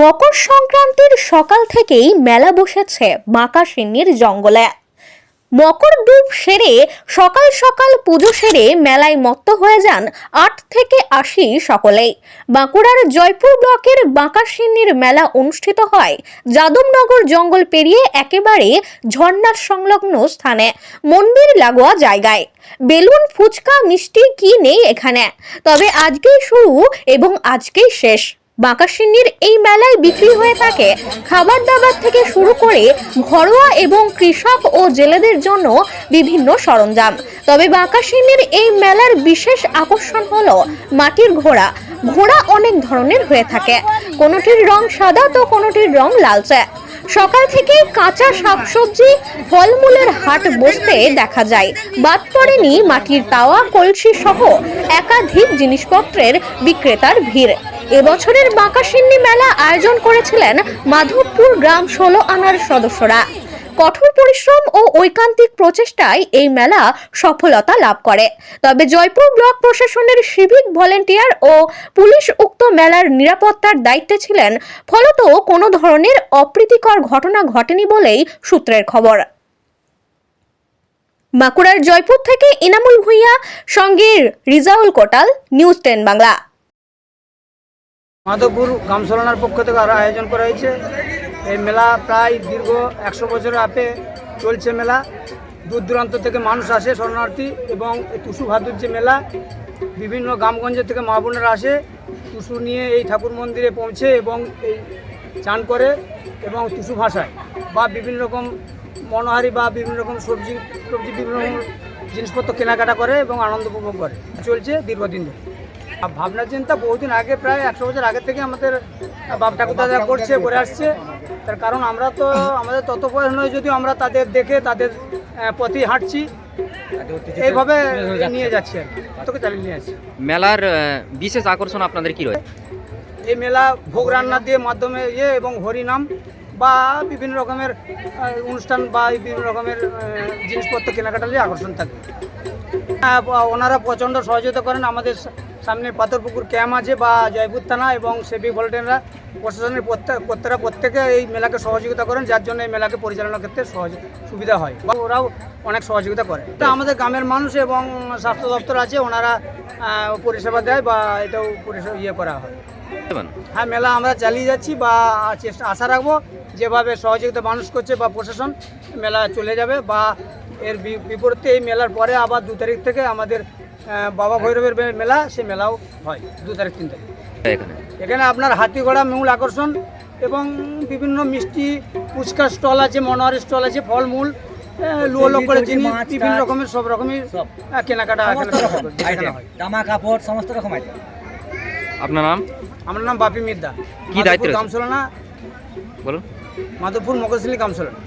মকর সংক্রান্তির সকাল থেকেই মেলা বসেছে মাকাশিন্নির জঙ্গলে। মকর ডুব সেরে, সকাল সকাল পুজো সেরে মেলায় মত্ত হয়ে যান আট থেকে আশি সকলেই। বাঁকুড়ার জয়পুর ব্লকের বাঁকাশিন্নির মেলা অনুষ্ঠিত হয় যাদবনগর জঙ্গল পেরিয়ে একেবারে ঝর্ণার সংলগ্ন স্থানে, মন্দির লাগোয়া জায়গায়। বেলুন, ফুচকা, মিষ্টি কি নেই এখানে? তবে আজকেই শুরু এবং আজকেই শেষ। বাঁকাশিন্নির এই মেলায় বিক্রি হয়ে থাকে খাবার দাবার থেকে শুরু করে ঘরোয়া এবং কৃষক ও জেলেদের জন্য বিভিন্ন সরঞ্জাম। তবে বাঁকাশিন্নির এই মেলার বিশেষ আকর্ষণ হলো মাটির ঘোড়া। ঘোড়া অনেক ধরনের হয়ে থাকে। কোনোটির রং সাদা তো কোনোটির রং লালচে। সকাল থেকে কাঁচা শাকসবজি, ফলমূলের হাট বসতে দেখা যায়। বাদ পড়েনি মাটির তাওয়া, কলসি সহ একাধিক জিনিসপত্রের বিক্রেতার ভিড়। এবছরের বাঁকাশিন্নি মেলা আয়োজন করেছিলেন মাধবপুর গ্রাম ষোলো আনার সদস্যরা। কঠোর পরিশ্রম ও ঐকান্তিক প্রচেষ্টায় এই মেলা সফলতা লাভ করে। তবে জয়পুর ব্লক প্রশাসনের সিভিক ভলেন্টিয়ার ও পুলিশ উক্ত মেলার নিরাপত্তার দায়িত্বে ছিলেন, ফলত কোনো ধরনের অপ্রীতিকর ঘটনা ঘটেনি বলেই সূত্রের খবর। বাঁকুড়ার জয়পুর থেকে ইনামুল ভুঁইয়া সঙ্গে রিজাউল কোটাল, নিউজ টেন বাংলা। মাধবপুর গামসলানার পক্ষ থেকে আরও আয়োজন করা হয়েছে। এই মেলা প্রায় দীর্ঘ একশো বছরের আপে চলছে মেলা। দূর দূরান্ত থেকে মানুষ আসে শরণার্থী এবং এই টুসু ভাদুর যে মেলা, বিভিন্ন গ্রামগঞ্জের থেকে মা বোনেরা আসে, টুসু নিয়ে এই ঠাকুর মন্দিরে পৌঁছে এবং এই চান করে এবং টুসু ভাষায় বা বিভিন্ন রকম মনোহারি বা বিভিন্ন রকম সবজি সবজি, বিভিন্ন রকম জিনিসপত্র কেনাকাটা করে এবং আনন্দ উপভোগ করে। চলছে দীর্ঘদিন ধরে। ভাবনা চিন্তা বহুদিন আগে প্রায় একশো বছর আগে থেকে আমাদের বাপ ঠাকুর দাদা করছে করে আসছে। তার কারণ আমরা তো আমাদের তত বয়স নয় যদিও আমরা তাদের দেখে তাদের পথেই হাঁটছি এইভাবে নিয়ে যাচ্ছি আর কি। তোকে চালিয়ে নিয়ে যাচ্ছি মেলার বিশেষ আকর্ষণ আপনাদের কি রয়েছে? এই মেলা ভোগ রান্না দিয়ে মাধ্যমে ইয়ে এবং হরিনাম বা বিভিন্ন রকমের অনুষ্ঠান বা বিভিন্ন রকমের জিনিসপত্র কেনাকাটা নিয়ে আকর্ষণ থাকে। ওনারা প্রচণ্ড সহযোগিতা করেন আমাদের সামনে পাথরপুকুর ক্যাম্প আছে বা জয়পুর থানা এবং সেবিক ভলেন্টিয়াররা প্রশাসনের প্রত্যেক, প্রত্যেকরা প্রত্যেকে এই মেলাকে সহযোগিতা করেন, যার জন্য এই মেলাকে পরিচালনার ক্ষেত্রে সহজ, সুবিধা হয় বা ওরাও অনেক সহযোগিতা করে। তা আমাদের গ্রামের মানুষ এবং স্বাস্থ্য দপ্তর আছে, ওনারা পরিষেবা দেয় বা এটাও পরিষেবা ইয়ে করা হয়। হ্যাঁ মেলা আমরা চালিয়ে যাচ্ছি বা চেষ্টা, আশা রাখব যেভাবে সহযোগিতা মানুষ করছে বা প্রশাসন, মেলা চলে যাবে বা এর বিপরীতে এই মেলার পরে আবার দু তারিখ থেকে আমাদের বাবা ভৈরবের মেলা সেই মেলাও হয় দু তারিখ তিন তারিখ। এখানে? এখানে আপনার হাতি ঘোড়া মূল আকর্ষণ এবং বিভিন্ন মিষ্টি ফুচকা স্টল আছে মনোহারি স্টল আছে ফলমূল করে জিনিস বিভিন্ন রকমের সব রকমের কেনাকাটা হয়। জামা কাপড় সমস্ত রকম আইটেম আপনার নাম? আমার নাম বাপি মিদ্দা। কি দায়িত্বে রয়েছে? কামসোলানা বলুন। মাধবপুর মকরশিলী কামসোলানা